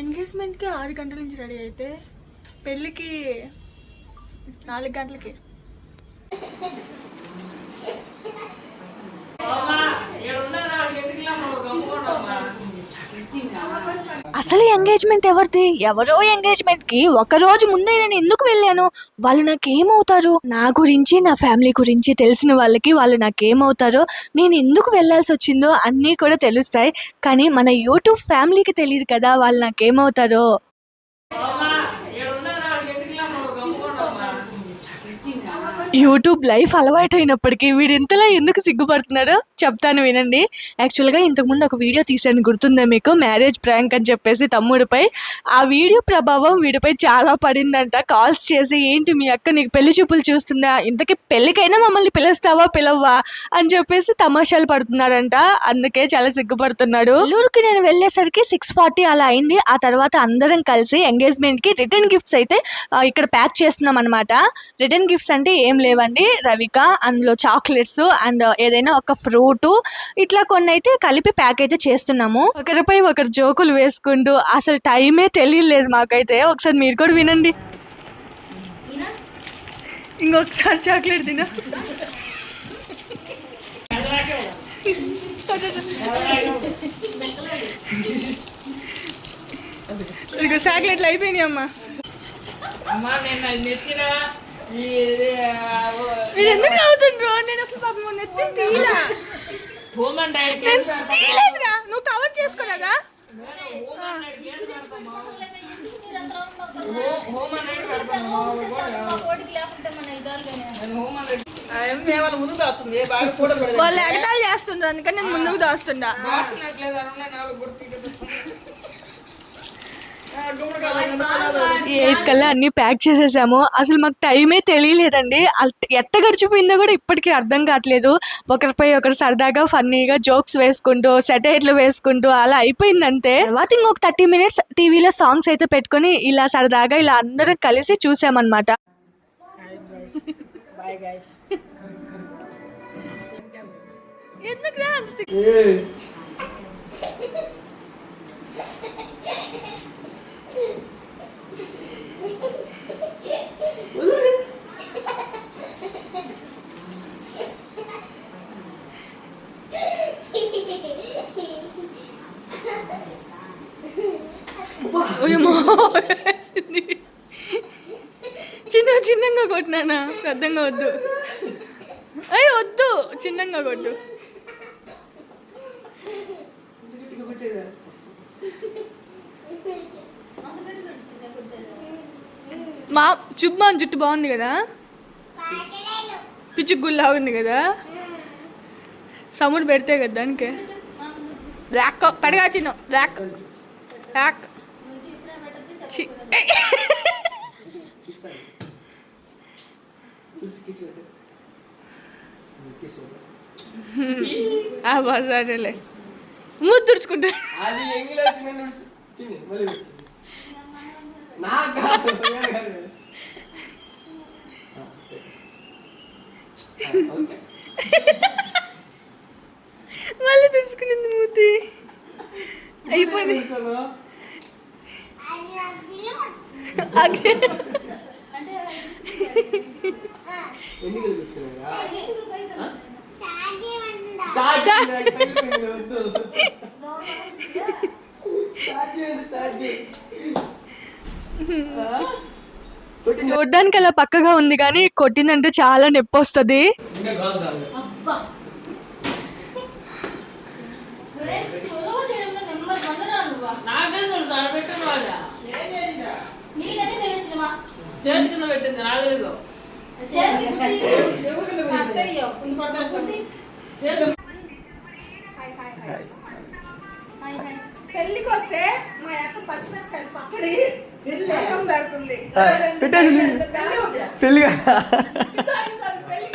ఎంగేజ్మెంట్కి ఆరు గంటల నుంచి రెడీ అయితే పెళ్ళికి నాలుగు గంటలకి. అసలు ఎంగేజ్మెంట్ ఎవరిది? ఎవరో ఎంగేజ్మెంట్కి ఒక రోజు ముందే నేను ఎందుకు వెళ్ళాను? వాళ్ళు నాకేమవుతారు? నా గురించి నా ఫ్యామిలీ గురించి తెలిసిన వాళ్ళకి వాళ్ళు నాకేమవుతారో నేను ఎందుకు వెళ్ళాల్సి వచ్చిందో అన్నీ కూడా తెలుస్తాయి. కానీ మన యూట్యూబ్ ఫ్యామిలీకి తెలియదు కదా వాళ్ళు నాకేమవుతారో. యూట్యూబ్ లైఫ్ అలవాటైనప్పటికీ వీడు ఇంతలా ఎందుకు సిగ్గుపడుతున్నాడో చెప్తాను వినండి. యాక్చువల్గా ఇంతకుముందు ఒక వీడియో తీశాను గుర్తుందా మీకు? మ్యారేజ్ ప్రాంక్ అని చెప్పేసి తమ్ముడిపై. ఆ వీడియో ప్రభావం వీడిపై చాలా పడిందంట. కాల్స్ చేసి ఏంటి మీ అక్క నీకు పెళ్ళి చూపులు చూస్తుందా? ఇంతకీ పెళ్ళికైనా మమ్మల్ని పిలుస్తావా పిలవ్వా? అని చెప్పేసి తమాషాలు పడుతున్నాడంట అందుకే చాలా సిగ్గుపడుతున్నాడు. ఊరికి నేను వెళ్ళేసరికి సిక్స్ ఫార్టీ అలా అయింది. ఆ తర్వాత అందరం కలిసి ఎంగేజ్మెంట్కి రిటర్న్ గిఫ్ట్స్ అయితే ఇక్కడ ప్యాక్ చేస్తున్నాం అనమాట రిటర్న్ గిఫ్ట్స్ అంటే ఏం లేవండి రవిక అందులో చాక్లెట్స్ అండ్ ఏదైనా ఒక ఫ్రూట్. ఇట్లా కొన్ని అయితే కలిపి ప్యాక్ అయితే చేస్తున్నాము. ఒకరిపై ఒకరు జోకులు వేసుకుంటూ అసలు టైమే తెలియలేదు మాకైతే. ఒకసారి మీరు కూడా వినండి. ఇంకొకసారి చాక్లెట్ తిన. చాక్లెట్లు అయిపోయినాయి అమ్మా అమ్మా నేను నెత్తిన మీరు ఎందుకు నవ్వుతుండ్రు నేను అసలు పాపం ఎత్తి తీయలా. తీయలేదురా నువ్వు కవర్ చేసుకోలేదా? వాళ్ళు ఎగతాలు చేస్తుండ్రు అందుకని నేను ముందుకు దాస్తుండా ఎయిత్ కల్లా అన్ని ప్యాక్ చేసేసాము. అసలు మాకు టైమే తెలియలేదండి. ఎట్ట గడిచిపోయిందో కూడా ఇప్పటికీ అర్థం కావట్లేదు. ఒకరిపై ఒకరు సరదాగా ఫన్నీగా జోక్స్ వేసుకుంటూ సెటైర్లు వేసుకుంటూ అలా అయిపోయింది అంతే తర్వాత ఇంకొక థర్టీ మినిట్స్ టీవీలో సాంగ్స్ అయితే పెట్టుకొని ఇలా సరదాగా ఇలా అందరం కలిసి చూసామన్నమాట. ఎందుకు రా చిన్న చిన్నగా కొట్టినానా? పెద్దంగా వద్దు. అయ్యి వద్దు చిన్నగా కొట్టు మా చుబ్బా జుట్టు బాగుంది కదా? పిచ్చుకు గుల్లా ఉంది కదా? సముడు పెడితే కదా దానికి? ర్యాక్ పడగా చిన్న ర్యాక్ ర్యాక్ సరేలే ఆ తుడుచుకుంటా. ముద్దుడుచుకుంటా అది ఎంగిలి వచ్చింది నువ్వు చిన్ని, మళ్ళీ తుడుచుకునింది మూతి. అయిపోయింది. చూస్తావా? అగే. ఎన్నికలు పెట్టుకున్నారా? స్టార్ట్ చేయండి, నాకు తగిలిపోయింది, వద్దు. స్టార్ట్ చేయండి, స్టార్ట్ చేయండి. ఆ? కొట్టింది. చూడ్డానికి అలా పక్కగా ఉంది కానీ కొట్టిందంటే చాలా నొప్పి వస్తుంది పెళ్ళికి వస్తే మా యొక్క పచ్చిమిరపకాయలు పచ్చడి పెడుతుంది పెట్టేసి పెళ్ళిగా సారీ, సారీ, పెళ్ళి.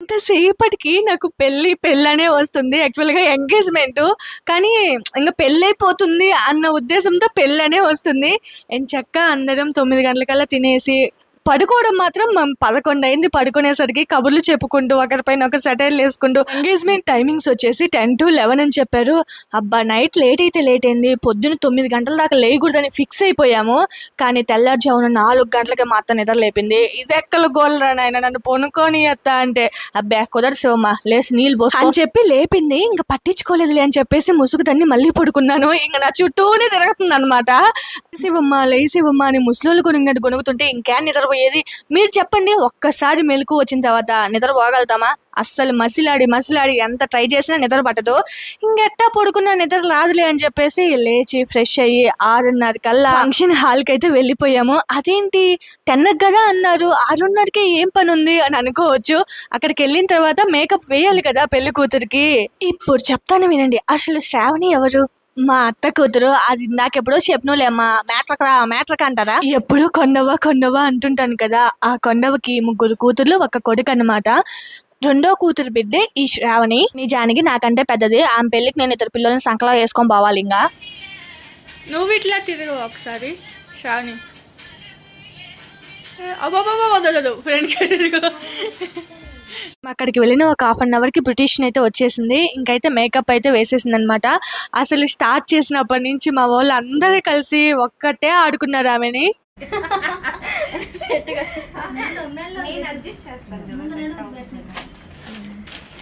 ఎంతసేపటికి నాకు పెళ్ళి పెళ్ళనే వస్తుంది యాక్చువల్గా ఎంగేజ్మెంట్ కానీ ఇంకా పెళ్ళైపోతుంది అన్న ఉద్దేశంతో పెళ్ళనే వస్తుంది. చక్క అందరం తొమ్మిది గంటలకల్లా తినేసి పడుకోవడం మాత్రం మనం పదకొండు అయింది. పడుకునేసరికి కబుర్లు చెప్పుకుంటూ ఒకరిపైన ఒక సెటైర్లు వేసుకుంటూ ఎంగేజ్మెంట్ టైమింగ్స్ వచ్చేసి టెన్ టు లెవెన్ అని చెప్పారు. అబ్బా నైట్ లేట్ అయితే లేట్ అయింది. పొద్దున్న తొమ్మిది గంటల దాకా లేయకూడదని ఫిక్స్ అయిపోయాము. కానీ తెల్లారుజామున నాలుగు గంటలకి మా అత్త నిద్ర లేపింది. ఇది ఎక్కల గోలరా నాయన? నన్ను పొనుకొని అత్త అంటే అబ్బా కుదరదు శివమ్మ లేసి నీళ్ళు పోసు అని చెప్పి లేపింది. ఇంకా పట్టించుకోలేదులే అని చెప్పేసి ముసుగు దాన్ని మళ్ళీ పడుకున్నాను. ఇంకా నా చుట్టూనే తిరుగుతుంది అనమాట శివమ్మ లేసివమ్మ అని ముసలోళ్ళు కొనుగట్టు కొనుగుతుంటే ఇంకా పోయేది మీరు చెప్పండి ఒక్కసారి మెలకు వచ్చిన తర్వాత నిద్ర పోగలుగుతామా? అస్సలు మసిలాడి మసిలాడి ఎంత ట్రై చేసినా నిద్ర పట్టదు. ఇంకెట్టా పడుకున్నా నిద్ర రాదులే అని చెప్పేసి లేచి ఫ్రెష్ అయ్యి ఆరున్నర కల్లా ఫంక్షన్ హాల్కి అయితే వెళ్ళిపోయాము. అదేంటి? టెన్నకు కదా అన్నారు. ఆరున్నరకే ఏం పని ఉంది అని అనుకోవచ్చు. అక్కడికి వెళ్ళిన తర్వాత మేకప్ వేయాలి కదా పెళ్ళి కూతురికి ఇప్పుడు చెప్తాను వినండి. అసలు శ్రావణి ఎవరు? మా అత్త కూతురు అది ఇందాకెప్పుడో చెప్పనులే అమ్మా మ్యాట్రక్ రా మ్యాట్రక్ అంటారా? ఎప్పుడు కొండవ కొండవ అంటుంటాను కదా. ఆ కొండవకి ముగ్గురు కూతుర్లు ఒక కొడుకు అన్నమాట. రెండో కూతురు బిడ్డే ఈ శ్రావణి. నిజానికి నాకంటే పెద్దది. ఆమె పెళ్ళికి నేను ఇద్దరు పిల్లల్ని సంకలం వేసుకొని పోవాలి ఇంకా. నువ్వు ఇట్లా తిరుగు ఒకసారి శ్రావణి. అబ్బాబా వదలదు. ఫ్రెండ్కి తిరుగు. అక్కడికి వెళ్ళిన ఒక హాఫ్ అన్ అవర్కి బ్రిటిషన్ అయితే వచ్చేసింది. ఇంకైతే మేకప్ అయితే వేసేసింది అనమాట అసలు స్టార్ట్ చేసినప్పటి నుంచి మా వాళ్ళు అందరూ కలిసి ఒక్కటే ఆడుకున్నారు ఆమెని.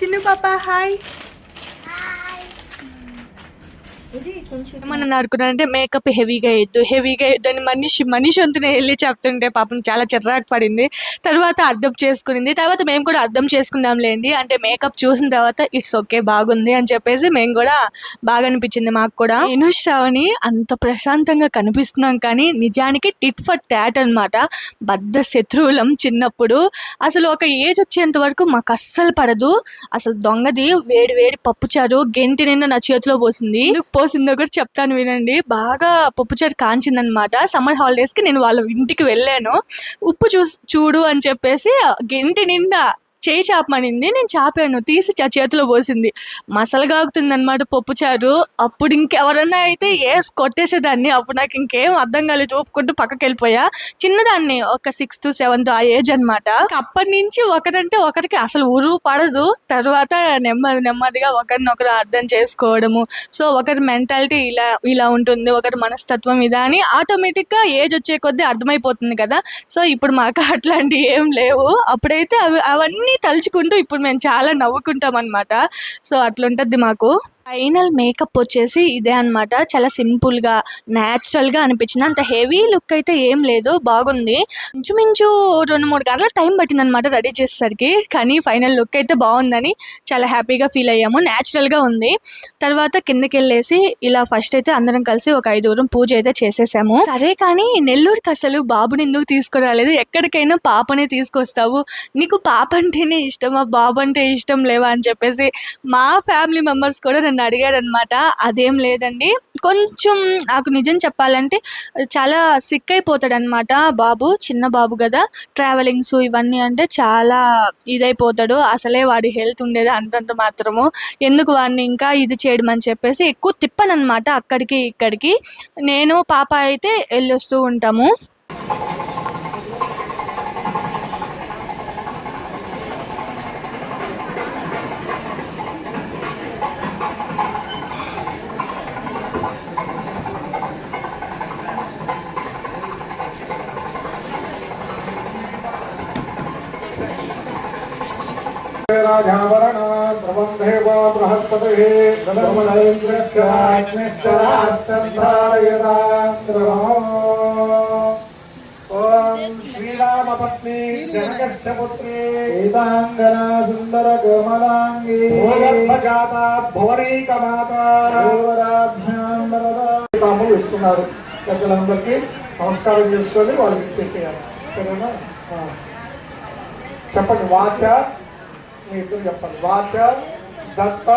చిన్న పాప హాయ్ ఏమన్నా ఆడుకున్నారంటే మేకప్ హెవీగా వేయద్దు హెవీగా దాన్ని మనిషి మనిషి వంతునే వెళ్ళి చెప్తుంటే పాపం చాలా చిరాకు పడింది. తర్వాత అర్థం చేసుకునింది. తర్వాత మేము కూడా అర్థం చేసుకుందాంలేండి. అంటే మేకప్ చూసిన తర్వాత ఇట్స్ ఓకే బాగుంది అని చెప్పేసి మేము కూడా బాగా అనిపించింది మాకు కూడా. నేను శ్రావణి అంత ప్రశాంతంగా కనిపిస్తున్నాం కానీ నిజానికి టిట్ ఫర్ ట్యాట్ అనమాట బద్ద శత్రువులం చిన్నప్పుడు. అసలు ఒక ఏజ్ వచ్చేంత వరకు మాకు అస్సలు పడదు. అసలు దొంగది వేడి వేడి పప్పుచారు గెంటి నిన్న నా చేతిలో పోసింది. పోసిందో కూడా చెప్తాను వినండి. బాగా పప్పుచారు కాంచిందనమాట. సమ్మర్ హాలిడేస్కి నేను వాళ్ళ ఇంటికి వెళ్ళాను. ఉప్పు చూ చూడు అని చెప్పేసి గెంటి నిండా చేయి చాపమనింది నేను చాపాను తీసి చ- చేతిలో పోసింది. మసలుగాగుతుంది అనమాట పప్పుచారు. అప్పుడు ఇంకెవరన్నా అయితే వేసి కొట్టేసేదాన్ని. అప్పుడు నాకు ఇంకేం అర్థం కాలేదు. ఊపుకుంటూ పక్కకి వెళ్ళిపోయా చిన్నదాన్ని ఒక సిక్స్త్ సెవెంత్ ఆ ఏజ్ అనమాట అప్పటి నుంచి ఒకరంటే ఒకరికి అసలు ఉరువు పడదు. తర్వాత నెమ్మది నెమ్మదిగా ఒకరినొకరు అర్థం చేసుకోవడము. సో ఒకరి మెంటాలిటీ ఇలా ఇలా ఉంటుంది. ఒకరి మనస్తత్వం ఇదా అని ఆటోమేటిక్గా ఏజ్ వచ్చే కొద్దీ అర్థమైపోతుంది కదా. సో ఇప్పుడు మాకు అట్లాంటివి ఏం లేవు. అప్పుడైతే అవి అవన్నీ తలుచుకుంటూ ఇప్పుడు మేము చాలా నవ్వుకుంటాం అనమాట సో అట్లుంటుంది మాకు. ఫైనల్ మేకప్ వచ్చేసి ఇదే అనమాట చాలా సింపుల్గా న్యాచురల్గా అనిపించింది. అంత హెవీ లుక్ అయితే ఏం లేదు బాగుంది. ఇంచుమించు రెండు మూడు గంటల టైం పట్టింది అనమాట రెడీ చేసేసరికి. కానీ ఫైనల్ లుక్ అయితే బాగుందని చాలా హ్యాపీగా ఫీల్ అయ్యాము. న్యాచురల్గా ఉంది. తర్వాత కిందకి వెళ్ళేసి ఇలా ఫస్ట్ అయితే అందరం కలిసి ఒక ఐదుగురం పూజ అయితే చేసేసాము. సరే కానీ నెల్లూరుకి అసలు బాబుని ఎందుకు తీసుకురాలేదు? ఎక్కడికైనా పాపనే తీసుకొస్తావు. నీకు పాప అంటేనే ఇష్టమా? బాబు అంటే ఇష్టం లేవా? అని చెప్పేసి మా ఫ్యామిలీ మెంబర్స్ కూడా నన్ను అడిగారు అనమాట అదేం లేదండి. కొంచెం నాకు నిజం చెప్పాలంటే చాలా సిక్ అయిపోతాడనమాట బాబు చిన్న బాబు కదా. ట్రావెలింగ్స్ ఇవన్నీ అంటే చాలా ఇదైపోతాడు. అసలే వాడి హెల్త్ ఉండేది అంతంత మాత్రము. ఎందుకు వాడిని ఇంకా ఇది చేయడం అని చెప్పేసి ఎక్కువ తిప్పనమాట అక్కడికి ఇక్కడికి. నేను పాప అయితే వెళ్ళొస్తూ ఉంటాము. సీతాంగనా సుందర కోమలాంగి భూగర్భజాత భువనీకమాత తాము ఇస్తున్నారు. పెద్దలందరికీ నమస్కారం చేసుకొని వాళ్ళకి ఇచ్చేసేయాలి. సరేనా. చెప్పండి వాచ మీ ఇద్దరు చెప్పండి. వాచ దత్త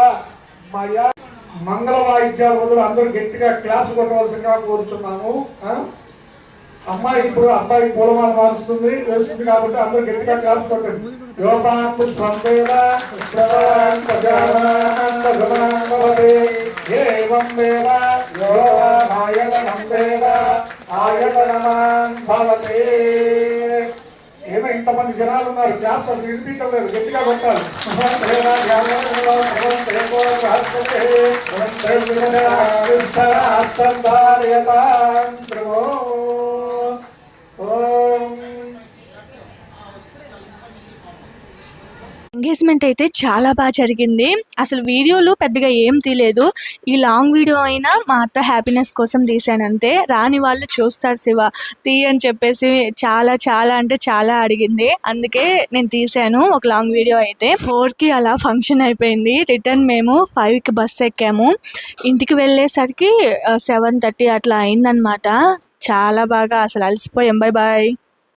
మయ మంగళ వాయిద్యాల బదులు అందరూ గట్టిగా క్లాప్స్ కొట్టవలసిందిగా కోరుతున్నాము అమ్మాయి ఇప్పుడు అబ్బాయి పూలమాల మారుస్తుంది వేస్తుంది కాబట్టి అందరూ గట్టిగా క్లాప్స్ కొట్టండి. యోగాం పుష్పం వేద వేద వేద ఆయతనమాన్ ఏమో ఇంతమంది జనాలు ఉన్నారు క్లాస్ అసలు వినిపించలేదు గట్టిగా కొట్టాలి భగవంతుడేనా ఎంగేజ్మెంట్ అయితే చాలా బాగా జరిగింది. అసలు వీడియోలు పెద్దగా ఏం తీయలేదు ఈ లాంగ్ వీడియో అయినా మా అత్త హ్యాపీనెస్ కోసం తీసాను అంతే రాని వాళ్ళు చూస్తారు శివ. తీ అని చెప్పేసి చాలా చాలా అంటే చాలా అడిగింది. అందుకే నేను తీసాను ఒక లాంగ్ వీడియో అయితే. ఫోర్కి అలా ఫంక్షన్ అయిపోయింది. రిటర్న్ మేము ఫైవ్కి బస్ ఎక్కాము. ఇంటికి వెళ్ళేసరికి సెవెన్ థర్టీ అట్లా అయిందనమాట చాలా బాగా అసలు అలసిపోయాం. Bye bye